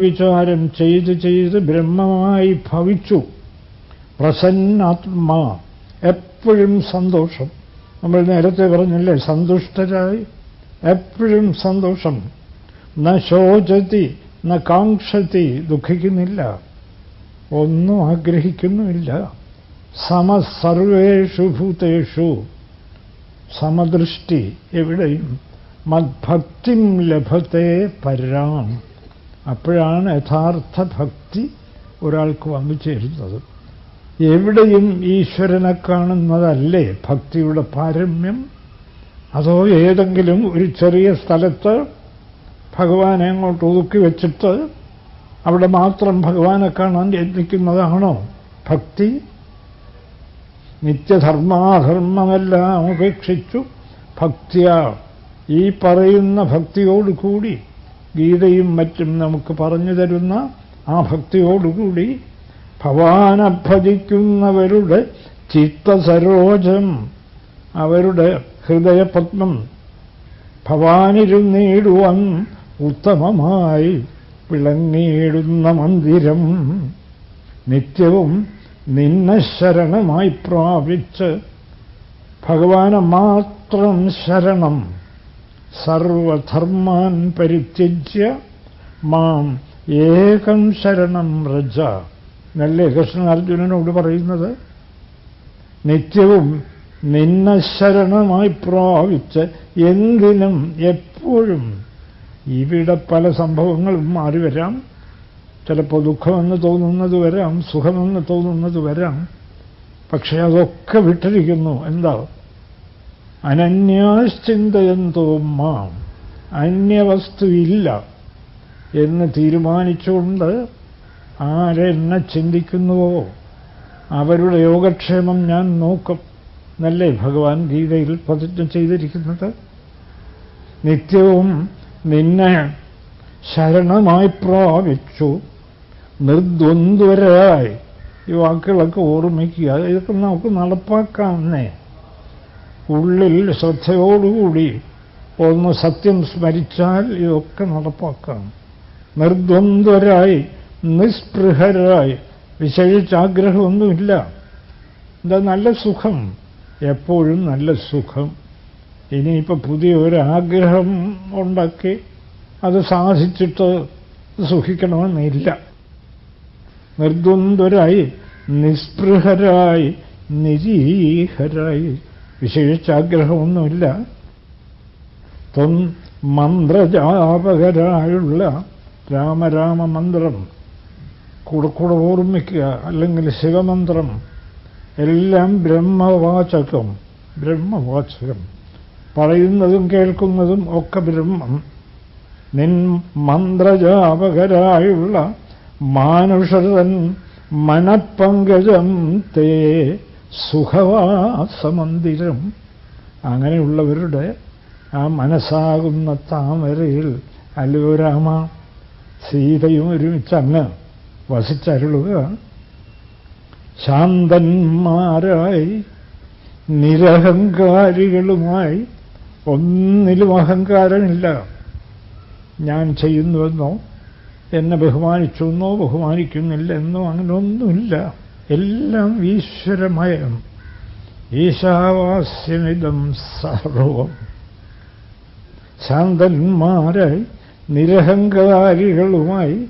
വിചാരം ചെയ്ത് ചെയ്ത് ബ്രഹ്മമായി ഭവിച്ചു. പ്രസന്നാത്മാ. എപ്പോഴും സന്തോഷം. നമ്മൾ നേരത്തെ പറഞ്ഞല്ലേ സന്തുഷ്ടരായി. എപ്പോഴും സന്തോഷം. ന ശോചതി ന കാക്ഷതി ദുഃഖിക്കുന്നില്ല. ഒന്നും ആഗ്രഹിക്കുന്നുമില്ല. സമസർവേഷു ഭൂതേഷു. സമദൃഷ്ടി എവിടെയും. മദ്ഭക്തിം ലഭത്തെ പരാം. അപ്പോഴാണ് യഥാർത്ഥ ഭക്തി ഒരാൾക്ക് വന്നു ചേരുന്നത്. എവിടെയും ഈശ്വരനെ കാണുന്നതല്ലേ ഭക്തിയുടെ പാരമ്യം? അതോ ഏതെങ്കിലും ഒരു ചെറിയ സ്ഥലത്ത് ഭഗവാനെ അങ്ങോട്ട് ഒതുക്കി വെച്ചിട്ട് അവിടെ മാത്രം ഭഗവാനെ കാണാൻ യത്നിക്കുന്നതാണോ ഭക്തി? നിത്യധർമാധർമ്മമെല്ലാം ഉപേക്ഷിച്ചു ഭക്തിയ ഈ പറയുന്ന ഭക്തിയോടുകൂടി ഗീതയും മറ്റും നമുക്ക് പറഞ്ഞു തരുന്ന ആ ഭക്തിയോടുകൂടി ഭവാനഭജിക്കുന്നവരുടെ ചിത്തസരോജം അവരുടെ ഹൃദയപത്മം ഭവാനിരുന്നേടുവാൻ ഉത്തമമായി വിളങ്ങിയിടുന്ന മന്ദിരം നിത്യവും നിന്നെ ശരണമായി പ്രാപിച്ച് ഭഗവാനെ മാത്രം ശരണം സർവധർമാൻ പരിത്യജ്യ മാം ഏകം ശരണം രജ. എന്നല്ലേ കൃഷ്ണൻ അർജുനനോട് പറയുന്നത്? നിത്യവും നിന്നെ ശരണമായി പ്രാപിച്ച് എന്തിനും എപ്പോഴും ഇവിടെ പല സംഭവങ്ങളും മാറി വരാം. ചിലപ്പോൾ ദുഃഖമെന്ന് തോന്നുന്നത് വരാം സുഖമെന്ന് തോന്നുന്നത് വരാം. പക്ഷേ അതൊക്കെ വിട്ടിരിക്കുന്നു. എന്താ? അനന്യാശ്ചിന്തയന്തോ മാം. അന്യവസ്തു ഇല്ല എന്ന് തീരുമാനിച്ചുകൊണ്ട് ആരെന്നെ ചിന്തിക്കുന്നുവോ? അവരുടെ യോഗക്ഷേമം ഞാൻ നോക്കും. എന്നല്ലേ ഭഗവാൻ ഗീതയിൽ പ്രതിജ്ഞ ചെയ്തിരിക്കുന്നത്? നിത്യവും നിന്നെ ശരണമായി പ്രാപിച്ചു. നിർദ്വന്ദ്വരായി. ഈ വാക്കുകളൊക്കെ ഓർമ്മിക്കുക. ഇതൊക്കെ നമുക്ക് നടപ്പാക്കാമെന്നേ ഉള്ളിൽ ശ്രദ്ധയോടുകൂടി ഒന്ന് സത്യം സ്മരിച്ചാൽ ഇതൊക്കെ നടപ്പാക്കാം. നിർദ്വന്ദ്വരായി നിസ്പൃഹരായി വിശേഷിച്ചാഗ്രഹമൊന്നുമില്ല. എന്താ നല്ല സുഖം? എപ്പോഴും നല്ല സുഖം. ഇനിയിപ്പോൾ പുതിയ ഒരു ആഗ്രഹം ഉണ്ടാക്കി അത് സാധിച്ചിട്ട് സുഖിക്കണമെന്നില്ല. നിർദ്വന്ദ്വരായി നിസ്പൃഹരായി നിരീഹരായി വിശേഷിച്ചാഗ്രഹമൊന്നുമില്ല. ത്വം മന്ത്രജാപകരായുള്ള രാമരാമ മന്ത്രം കൂടെ കൂടെ ഓർമ്മിക്കുക അല്ലെങ്കിൽ ശിവമന്ത്രം എല്ലാം ബ്രഹ്മവാചകം ബ്രഹ്മവാചകം. പറയുന്നതും കേൾക്കുന്നതും ഒക്കെ ബ്രഹ്മം. നിൻ മന്ത്രജാപകരായുള്ള മാനുഷരൻ മനപ്പങ്കജം തേ സുഖവാസമന്ദിരം. അങ്ങനെയുള്ളവരുടെ ആ മനസ്സാകുന്ന താമരയിൽ അല്ലയോ രാമ സീതയും ഒരുമിച്ച് അങ്ങ് വസിച്ചരുളുക. ശാന്തന്മാരായി നിരഹങ്കാരികളുമായി ഒന്നിലും അഹങ്കാരമില്ല. ഞാൻ ചെയ്യുന്നുവെന്നോ എന്നെ ബഹുമാനിച്ചുവെന്നോ ബഹുമാനിക്കുന്നില്ല എന്നോ അങ്ങനെ ഒന്നുമില്ല എല്ലാം ഈശ്വരമയം. ഈശാവാസ്യമിതം സർവം ശാന്തന്മാരായി നിരഹങ്കാരികളുമായി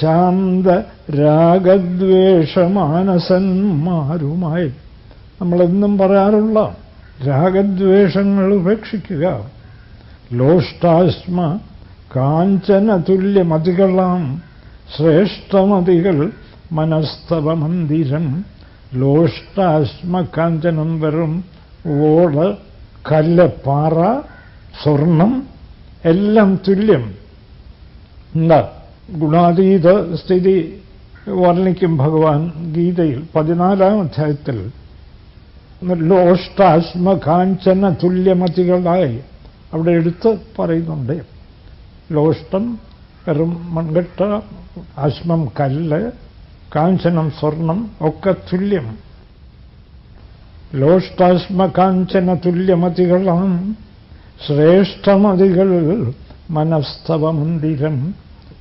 ശാന്ത രാഗദ്വേഷമാനസന്മാരുമായി നമ്മളെന്നും പറയാറുള്ള രാഗദ്വേഷങ്ങൾ ഉപേക്ഷിക്കുക. ലോഷ്ടാസ്മ കാഞ്ചനതുല്യമതികളാം ശ്രേഷ്ഠമതികൾ മനസ്തവ മന്ദിരം ലോഷ്ടാശ്മ കാഞ്ചനം വെറും ഓട് കല്ല് പാറ സ്വർണം എല്ലാം തുല്യം. എന്താ? ഗുണാതീത സ്ഥിതി വർണിക്കും ഭഗവാൻ ഗീതയിൽ പതിനാലാം അധ്യായത്തിൽ. ലോഷ്ടാശ്മ കാഞ്ചന തുല്യമതികളായി അവിടെ എടുത്ത് പറയുന്നുണ്ട്. ലോഷ്ടം വെറും മൺകെട്ട അശ്മം കല്ല് കാഞ്ചനം സ്വർണം ഒക്കെ തുല്യം. ലോഷ്ടാശ്മ കാഞ്ചന തുല്യമതികളാം ശ്രേഷ്ഠമതികൾ മനസ്തവ മന്ദിരം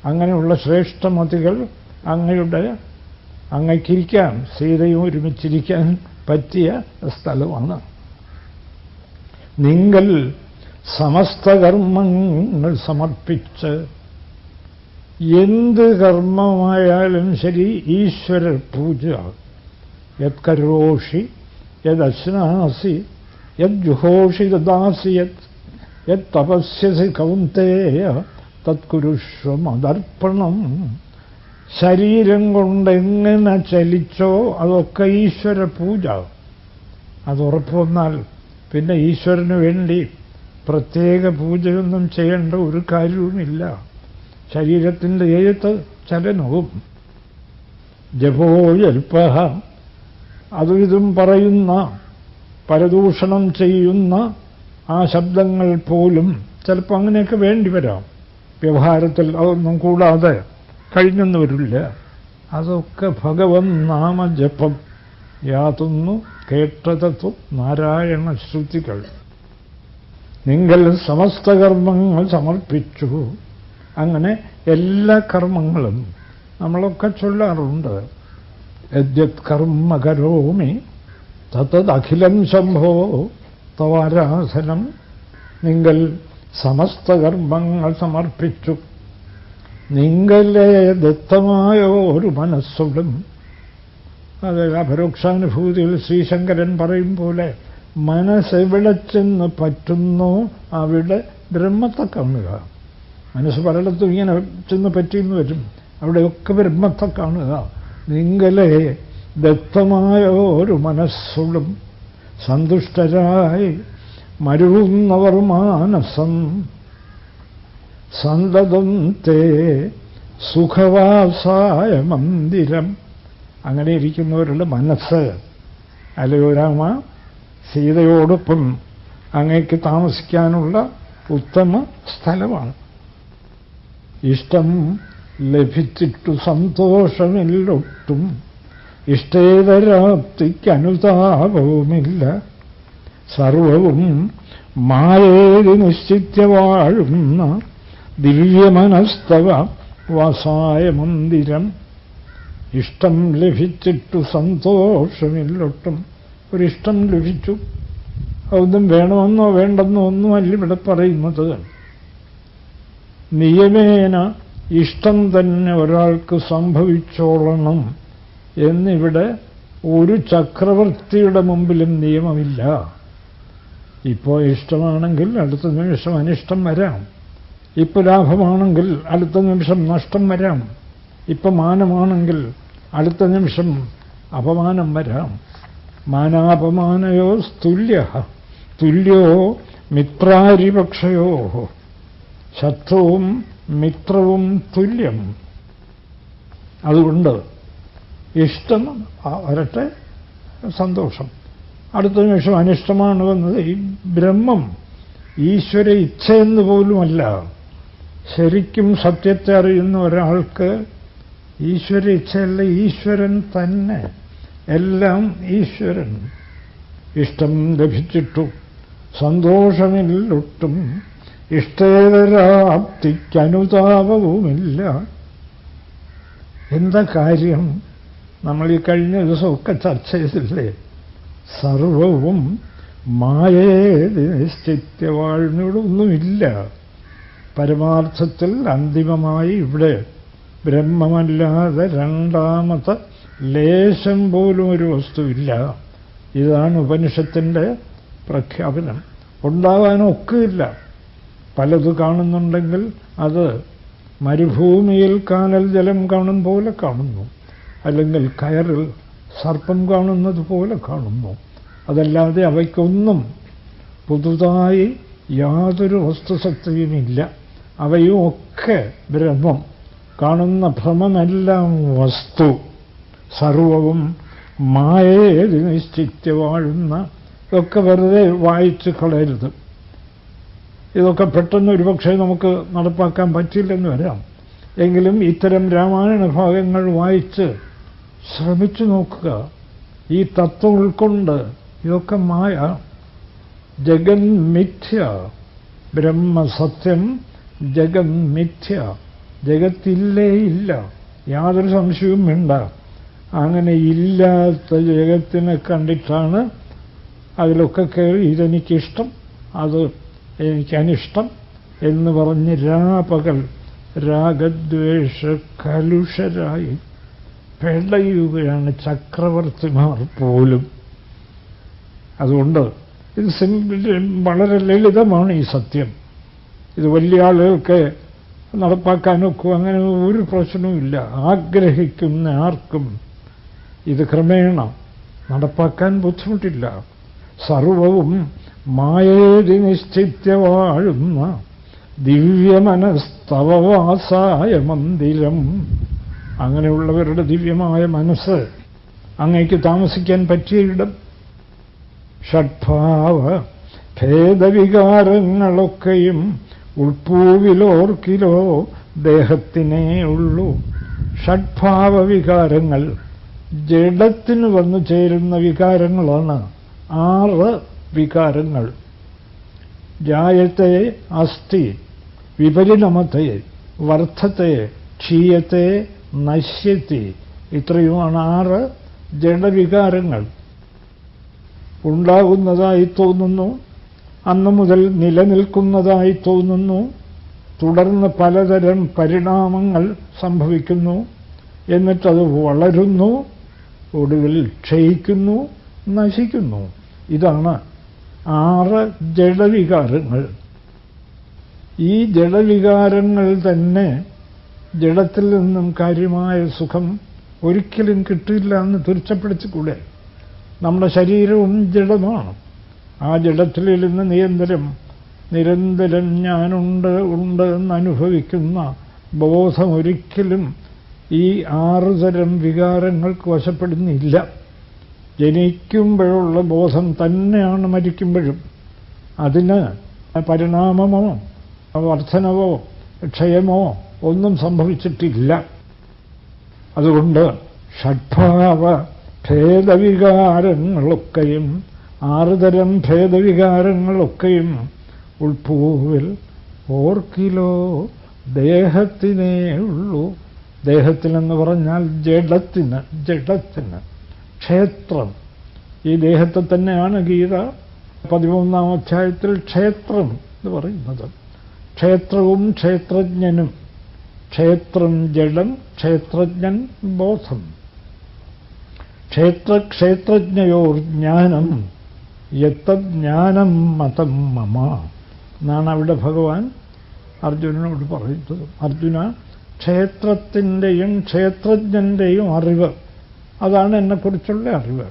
അങ്ങനെയുള്ള ശ്രേഷ്ഠമതികൾ അങ്ങയുടെ അങ്ങയ്ക്കിരിക്കാൻ സീതയും ഒരുമിച്ചിരിക്കാൻ പറ്റിയ സ്ഥലമാണ്. നിങ്ങൾ സമസ്ത കർമ്മങ്ങൾ സമർപ്പിച്ച് എന്ത് കർമ്മമായാലും ശരി ഈശ്വര പൂജ. യത് കരോഷി യദശ്നാസി യത് ജുഹോഷി ദാസി യത് യത് തപസ്യസി കൗന്തേയ തത്കുരുഷ്വ മതർപ്പണം ശരീരം കൊണ്ട് എങ്ങനെ ചലിച്ചോ അതൊക്കെ ഈശ്വര പൂജ. അത് ഉറപ്പ് വന്നാൽ പിന്നെ ഈശ്വരന് വേണ്ടി പ്രത്യേക പൂജയൊന്നും ചെയ്യേണ്ട ഒരു കാര്യവുമില്ല. ശരീരത്തിന്റെ എഴുത്ത് ചലനവും ജപോ ജൽപ്പ അതും ഇതും പറയുന്ന പരദൂഷണം ചെയ്യുന്ന ആ ശബ്ദങ്ങൾ പോലും ചിലപ്പോൾ അങ്ങനെയൊക്കെ വേണ്ടി വരാം. വ്യവഹാരത്തിൽ അതൊന്നും കൂടാതെ കഴിഞ്ഞെന്ന് വരില്ല അതൊക്കെ ഭഗവൻ നാമജപം. യാതൊന്നു കേട്ടതത്വം നാരായണ ശ്രുതികൾ. നിങ്ങൾ സമസ്ത കർമ്മങ്ങൾ സമർപ്പിച്ചു. അങ്ങനെ എല്ലാ കർമ്മങ്ങളും നമ്മളൊക്കെ ചൊല്ലാറുണ്ട്. യദ്യത് കർമ്മ കരോമി തത്തദഖിലം ശംഭോ തവാരാസനം നിങ്ങൾ സമസ്ത കർമ്മങ്ങൾ സമർപ്പിച്ചു. നിങ്ങളെ ദത്തമായ ഒരു മനസ്സുകളും അത് അപരോക്ഷാനുഭൂതിയിൽ ശ്രീശങ്കരൻ പറയും പോലെ മനസ്സെവിടെ ചെന്ന് പറ്റുന്നു അവിടെ ബ്രഹ്മത്തെ കാണുക മനസ്സ് പലയിടത്തും ഇങ്ങനെ ചെന്ന് പറ്റിയെന്ന് വരും. അവിടെയൊക്കെ ബ്രഹ്മത്തെ കാണുക. നിങ്ങളെ ദത്തമായ ഒരു മനസ്സുകളും സന്തുഷ്ടരായി മരുന്നവർ മാനസം. സന്തതം തേ സുഖവാസായ മന്ദിരം. അങ്ങനെ ഇരിക്കുന്നവരുടെ മനസ്സ്. അല്ലയോ രാമ സീതയോടൊപ്പം അങ്ങേക്ക് താമസിക്കാനുള്ള ഉത്തമ സ്ഥലമാണ്. ഇഷ്ടം ലഭിച്ചിട്ടു സന്തോഷമില്ലൊട്ടും. ഇഷ്ടേതരാപ്തിക്കനുതാപവുമില്ല. സർവവും മായേതി നിശ്ചിത്യ വാഴുന്ന ദിവ്യമനസ്തവ വസായ മന്ദിരം ഇഷ്ടം ലഭിച്ചിട്ടു സന്തോഷമില്ലൊട്ടും. ഒരിഷ്ടം ലഭിച്ചു. അതൊന്നും വേണമെന്നോ വേണ്ടെന്നോ ഒന്നുമല്ല ഇവിടെ പറയുന്നത്. നിയമേന ഇഷ്ടം തന്നെ ഒരാൾക്ക് സംഭവിച്ചോളണം എന്നിവിടെ ഒരു ചക്രവർത്തിയുടെ മുമ്പിലും നിയമമില്ല. ഇപ്പോൾ ഇഷ്ടമാണെങ്കിൽ അടുത്ത നിമിഷം അനിഷ്ടം വരാം. ഇപ്പോൾ ലാഭമാണെങ്കിൽ അടുത്ത നിമിഷം നഷ്ടം വരാം. ഇപ്പം മാനമാണെങ്കിൽ അടുത്ത നിമിഷം അപമാനം വരാം. മാനാപമാനയോ തുല്യ തുല്യോ മിത്രാരിപക്ഷയോ. ശത്രുവും മിത്രവും തുല്യം. അതുകൊണ്ട് ഇഷ്ടം വരട്ടെ സന്തോഷം. അടുത്ത നിമിഷം അനിഷ്ടമാണ് വന്നത് ഈ ബ്രഹ്മം ഈശ്വര ഇച്ഛയെന്ന് പോലുമല്ല. ശരിക്കും സത്യത്തെ അറിയുന്ന ഒരാൾക്ക് ഈശ്വര ഇച്ഛയല്ല ഈശ്വരൻ തന്നെ. എല്ലാം ഈശ്വരൻ. ഇഷ്ടം ലഭിച്ചിട്ടു സന്തോഷമില്ലൊട്ടും ഇഷ്ടേതരാപ്തിക്കനുതാപവുമില്ല എന്താ കാര്യം? നമ്മൾ ഈ കഴിഞ്ഞ ദിവസമൊക്കെ ചർച്ച ചെയ്തില്ലേ? സർവവും മായേത് നിശ്ചിത്യ വാഴുന്നൊന്നുമില്ല പരമാർത്ഥത്തിൽ അന്തിമമായി ഇവിടെ ബ്രഹ്മമല്ലാതെ രണ്ടാമത്തെ ലേശം പോലും ഒരു വസ്തുവില്ല. ഇതാണ് ഉപനിഷത്തിന്റെ പ്രഖ്യാപനം. ഉണ്ടാകാനൊക്കില്ല പലത് കാണുന്നുണ്ടെങ്കിൽ അത് മരുഭൂമിയിൽ കാനൽ ജലം കാണും പോലെ കാണുന്നു. അല്ലെങ്കിൽ കയറിൽ സർപ്പം കാണുന്നത് പോലെ കാണുന്നു. അതല്ലാതെ അവയ്ക്കൊന്നും പുതുതായി യാതൊരു വസ്തുസത്തയുമില്ല അവയും ഒക്കെ ബ്രഹ്മം. കാണുന്ന ഭ്രമമെല്ലാം വസ്തു. സർവവും മായേത് നിശ്ചിത്യ വാഴുന്ന ഇതൊക്കെ വെറുതെ വായിച്ചു കളയരുത്. ഇതൊക്കെ പെട്ടെന്ന് ഒരുപക്ഷെ നമുക്ക് നടപ്പാക്കാൻ പറ്റില്ലെന്ന് വരാം. എങ്കിലും ഇത്തരം രാമായണ ഭാഗങ്ങൾ വായിച്ച് ശ്രമിച്ചു നോക്കുക. ഈ തത്വം ഉൾക്കൊണ്ട് ഇതൊക്കെ മായ. ജഗൻ മിഥ്യ ബ്രഹ്മസത്യം ജഗൻ മിഥ്യ. ജഗത്തില്ലേ ഇല്ല. യാതൊരു സംശയവും വേണ്ട. അങ്ങനെ ഇല്ലാത്ത ജഗത്തിനെ കണ്ടിട്ടാണ് അതിലൊക്കെ കയറി ഇതെനിക്കിഷ്ടം. അത് എനിക്ക് അനിഷ്ടം എന്ന് പറഞ്ഞ് രാപകൽ രാഗദ്വേഷ കലുഷരായി പെടയുകയാണ് ചക്രവർത്തിമാർ പോലും. അതുകൊണ്ട് ഇത് വളരെ ലളിതമാണ് ഈ സത്യം. ഇത് വലിയ ആളുകൾക്ക് നടപ്പാക്കാനൊക്കെ അങ്ങനെ ഒരു പ്രശ്നവുമില്ല. ആഗ്രഹിക്കുന്ന ആർക്കും ഇത് ക്രമേണ നടപ്പാക്കാൻ ബുദ്ധിമുട്ടില്ല. സർവവും മായേതി നിശ്ചിത്യ വാഴുന്ന ദിവ്യമനസ്തവവാസായ മന്ദിരം. അങ്ങനെയുള്ളവരുടെ ദിവ്യമായ മനസ്സ് അങ്ങേക്ക് താമസിക്കാൻ പറ്റിയ ഇടം. ഷഡ്ഭാവ ഭേദവികാരങ്ങളൊക്കെയും ഉൾപ്പൂവിലോർക്കിലോ ദേഹത്തിനേ ഉള്ളൂ. ഷഡ്ഭാവ വികാരങ്ങൾ ജഡത്തിന് വന്നു ചേരുന്ന വികാരങ്ങളാണ് ആറ് വികാരങ്ങൾ. ജായത്തെ അസ്ഥി വിപരിണമത്തെ വർദ്ധത്തെ ക്ഷീയത്തെ നശ്യത്തി ഇത്രയുമാണ് ആറ് ജഡവികാരങ്ങൾ. ഉണ്ടാകുന്നതായി തോന്നുന്നു അന്നു മുതൽ നിലനിൽക്കുന്നതായി തോന്നുന്നു തുടർന്ന് പലതരം പരിണാമങ്ങൾ സംഭവിക്കുന്നു എന്നിട്ടത് വളരുന്നു ഒടുവിൽ ക്ഷയിക്കുന്നു നശിക്കുന്നു. ഇതാണ് ആറ് ജഡവികാരങ്ങൾ. ഈ ജഡവികാരങ്ങൾ തന്നെ ജഡത്തിൽ നിന്നും കാര്യമായ സുഖം ഒരിക്കലും കിട്ടില്ല എന്ന് തീർച്ചപ്പെടുത്തിക്കൂടെ നമ്മുടെ ശരീരവും ജഡമാണ്. ആ ജഡത്തിലിരുന്ന് നിരന്തരം നിരന്തരം ഞാനുണ്ട് ഉണ്ട് എന്ന് അനുഭവിക്കുന്ന ബോധം ഒരിക്കലും ഈ ആറുതരം വികാരങ്ങൾക്ക് വശപ്പെടുന്നില്ല. ജനിക്കുമ്പോഴുള്ള ബോധം തന്നെയാണ് മരിക്കുമ്പോഴും. അതിന് പരിണാമമോ വർധനവോ ക്ഷയമോ ഒന്നും സംഭവിച്ചിട്ടില്ല. അതുകൊണ്ട് ഷഡ്ഭാവ ഭേദവികാരങ്ങളൊക്കെയും ആറുതരം ഭേദവികാരങ്ങളൊക്കെയും ഉൾപ്പൂവിൽ ഓർക്കിലോ ദേഹത്തിനേ ഉള്ളൂ ദേഹത്തിനെന്ന് പറഞ്ഞാൽ ജഡത്തിന് ജഡത്തിന്. ക്ഷേത്രം. ഈ ദേഹത്തെ തന്നെയാണ് ഗീത പതിമൂന്നാം അധ്യായത്തിൽ ക്ഷേത്രം എന്ന് പറയുന്നത്. ക്ഷേത്രവും ക്ഷേത്രജ്ഞനും. ക്ഷേത്രം ജഡം ക്ഷേത്രജ്ഞൻ ബോധം. ക്ഷേത്ര ക്ഷേത്രജ്ഞയോർ ജ്ഞാനം യത്തജ്ഞാനം മതം മമ എന്നാണ് അവിടെ ഭഗവാൻ അർജുനനോട് പറയുന്നത്. അർജുന ക്ഷേത്രത്തിന്റെയും ക്ഷേത്രജ്ഞന്റെയും അറിവ് അതാണ് എന്നെക്കുറിച്ചുള്ള അറിവ്.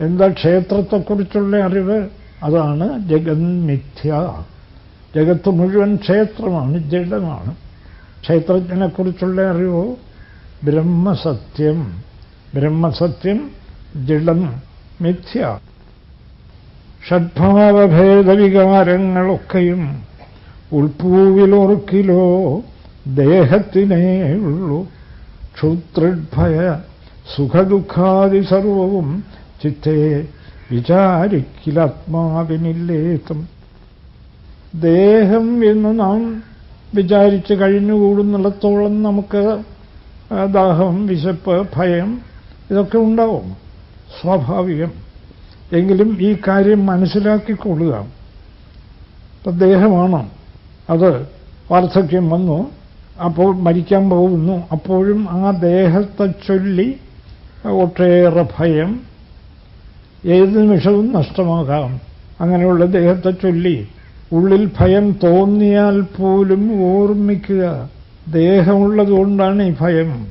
എന്താ ക്ഷേത്രത്തെക്കുറിച്ചുള്ള അറിവ്? അതാണ് ജഗന്മിഥ്യ ജഗത്ത് മുഴുവൻ ക്ഷേത്രമാണ് ജഡമാണ്. ക്ഷേത്രജ്ഞനെക്കുറിച്ചുള്ള അറിവോ? ബ്രഹ്മസത്യം. ബ്രഹ്മസത്യം ജഡം മിഥ്യ. ഷഡ്ഭാവഭേദവികാരങ്ങളൊക്കെയും ഉൾപ്പൂവിലൊറുക്കിലോ ദേഹത്തിനേ ഉള്ളൂ ക്ഷുത്രിഭയ സുഖദുഃഖാദി സർവവും ചിത്തേ വിചാരിക്കിലാത്മാവിനില്ലേത്തും. ദേഹം എന്ന് നാം വിചാരിച്ച് കഴിഞ്ഞുകൂടുന്നിടത്തോളം നമുക്ക് ദാഹം വിശപ്പ് ഭയം ഇതൊക്കെ ഉണ്ടാവും. സ്വാഭാവികം. എങ്കിലും ഈ കാര്യം മനസ്സിലാക്കിക്കൊള്ളുക. ഇപ്പം ദേഹമാണ്. അത് വാർദ്ധക്യം വന്നു അപ്പോൾ മരിക്കാൻ പോകുന്നു. അപ്പോഴും ആ ദേഹത്തെ ചൊല്ലി ഒട്ടേറെ ഭയം. ഏത് നിമിഷവും നഷ്ടമാകാം. അങ്ങനെയുള്ള ദേഹത്തെ ചൊല്ലി ഉള്ളിൽ ഭയം തോന്നിയാൽ പോലും ഓർമ്മിക്കുക. ദേഹമുള്ളതുകൊണ്ടാണ് ഈ ഭയം.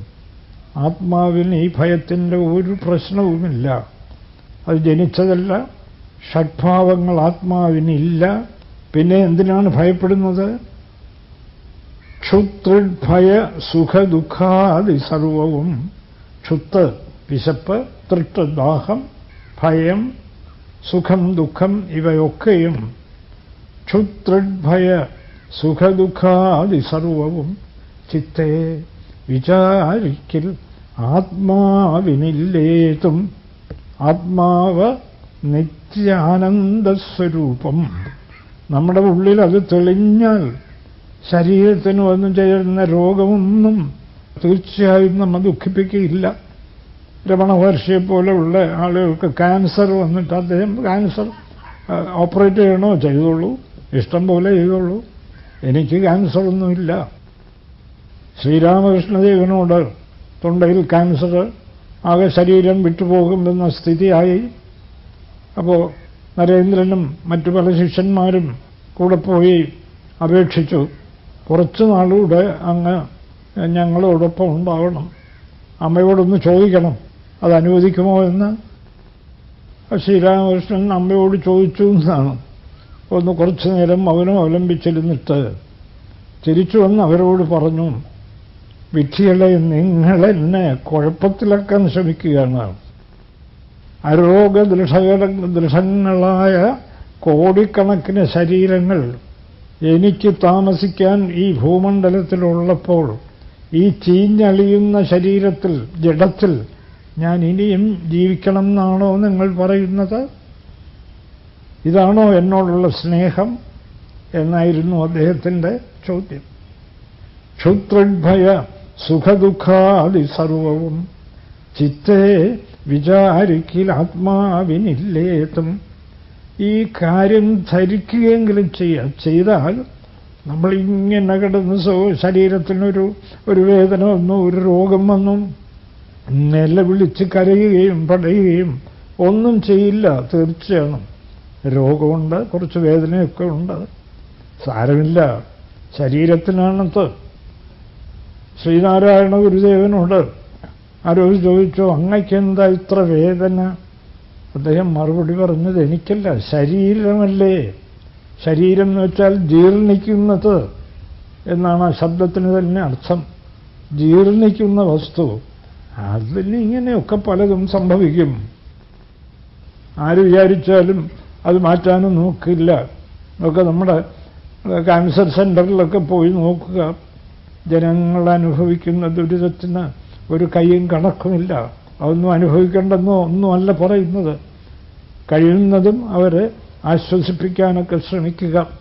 ആത്മാവിന് ഈ ഭയത്തിന്റെ ഒരു പ്രശ്നവുമില്ല. അത് ജനിച്ചതല്ല. ഷഡ്ഭാവങ്ങൾ ആത്മാവിനില്ല. പിന്നെ എന്തിനാണ് ഭയപ്പെടുന്നത്? ക്ഷുത്രിഭയ സുഖദുഃഖാദി സർവവും. ക്ഷുത്ത് വിശപ്പ് തൃട്ട് ദാഹം ഭയം സുഖം ദുഃഖം ഇവയൊക്കെയും ക്ഷുതൃഭയ സുഖദുഃഖാദി സർവവും ചിത്തെ വിചാരിക്കൽ ആത്മാവിനില്ലേതും ആത്മാവ് നിത്യാനന്ദസ്വരൂപം. നമ്മുടെ ഉള്ളിൽ അത് തെളിഞ്ഞാൽ ശരീരത്തിന് വന്നു ചേരുന്ന രോഗമൊന്നും തീർച്ചയായും നമ്മെ ദുഃഖിപ്പിക്കുകയില്ല. രമണ മഹർഷിയെ പോലെയുള്ള ആളുകൾക്ക് ക്യാൻസർ വന്നിട്ട് അദ്ദേഹം ക്യാൻസർ ഓപ്പറേറ്റ് ചെയ്യണോ? ചെയ്തോളൂ. ഇഷ്ടം പോലെ ചെയ്തോളൂ. എനിക്ക് ക്യാൻസർ ഒന്നുമില്ല. ശ്രീരാമകൃഷ്ണദേവനോട് തൊണ്ടയിൽ ക്യാൻസർ ആകെ ശരീരം വിട്ടുപോകുമെന്ന സ്ഥിതിയായി. അപ്പോൾ നരേന്ദ്രനും മറ്റു പല ശിഷ്യന്മാരും കൂടെ പോയി അപേക്ഷിച്ചു. കുറച്ചു നാളുകൂടെ അങ്ങ് ഞങ്ങളോടൊപ്പം ഉണ്ടാവണം. അമ്മയോടൊന്ന് ചോദിക്കണം. അത് അനുവദിക്കുമോ എന്ന്? ശ്രീരാമകൃഷ്ണൻ അമ്മയോട് ചോദിച്ചു എന്നാണ്. ഒന്ന് കുറച്ചു നേരം മൗനം അവലംബിച്ചിരുന്നിട്ട് തിരിച്ചു വന്ന് അവരോട് പറഞ്ഞു. വിധികളെ നിങ്ങളെന്നെ കുഴപ്പത്തിലാക്കാൻ ശ്രമിക്കുകയാണ് അരോഗദൃഢ ദൃഢങ്ങളായ കോടിക്കണക്കിന് ശരീരങ്ങൾ എനിക്ക് താമസിക്കാൻ ഈ ഭൂമണ്ഡലത്തിലുള്ളപ്പോൾ ഈ ചീഞ്ഞളിയുന്ന ശരീരത്തിൽ ജഡത്തിൽ ഞാൻ ഇനിയും ജീവിക്കണം എന്നാണോ നിങ്ങൾ പറയുന്നത്? ഇതാണോ എന്നോടുള്ള സ്നേഹം എന്നായിരുന്നു അദ്ദേഹത്തിന്റെ ചോദ്യം. ക്ഷുത്രഭയ സുഖദുഃഖാദി സർവവും ചിത്തേ വിചാരിക്കിൽ ആത്മാവിനില്ലേത്തും ഈ കാര്യം ധരിക്കുകയെങ്കിലും ചെയ്യാം ചെയ്താൽ നമ്മളിങ്ങനെ കിടന്ന് ശരീരത്തിനൊരു ഒരു വേദന വന്നു ഒരു രോഗം വന്നു നിലവിളിച്ച് കരയുകയും പടയുകയും ഒന്നും ചെയ്യില്ല തീർച്ചയാണ്. രോഗമുണ്ട് കുറച്ച് വേദനയൊക്കെ ഉണ്ട്. സാരമില്ല. ശരീരത്തിനാണത്. ശ്രീനാരായണ ഗുരുദേവനോട് ആരോ ചോദിച്ചു അങ്ങയ്ക്ക് എന്താ ഇത്ര വേദന? അദ്ദേഹം മറുപടി പറഞ്ഞത് എനിക്കല്ല ശരീരമല്ലേ. ശരീരം എന്ന് വെച്ചാൽ ജീർണിക്കുന്നത് എന്നാണ് ആ ശബ്ദത്തിന് തന്നെ അർത്ഥം. ജീർണിക്കുന്ന വസ്തു. അതിന് ഇങ്ങനെയൊക്കെ പലതും സംഭവിക്കും. ആര് വിചാരിച്ചാലും അത് മാറ്റാനും നോക്കില്ല. ഒക്കെ നമ്മുടെ ക്യാൻസർ സെന്ററിലൊക്കെ പോയി നോക്കുക. ജനങ്ങൾ അനുഭവിക്കുന്ന ദുരിതത്തിന് ഒരു കൈയും കണക്കുമില്ല. അതൊന്നും അനുഭവിക്കേണ്ടെന്നോ ഒന്നുമല്ല പറയുന്നത്. കഴിയുന്നതും അവരെ ആശ്വസിപ്പിക്കാനൊക്കെ ശ്രമിക്കുക.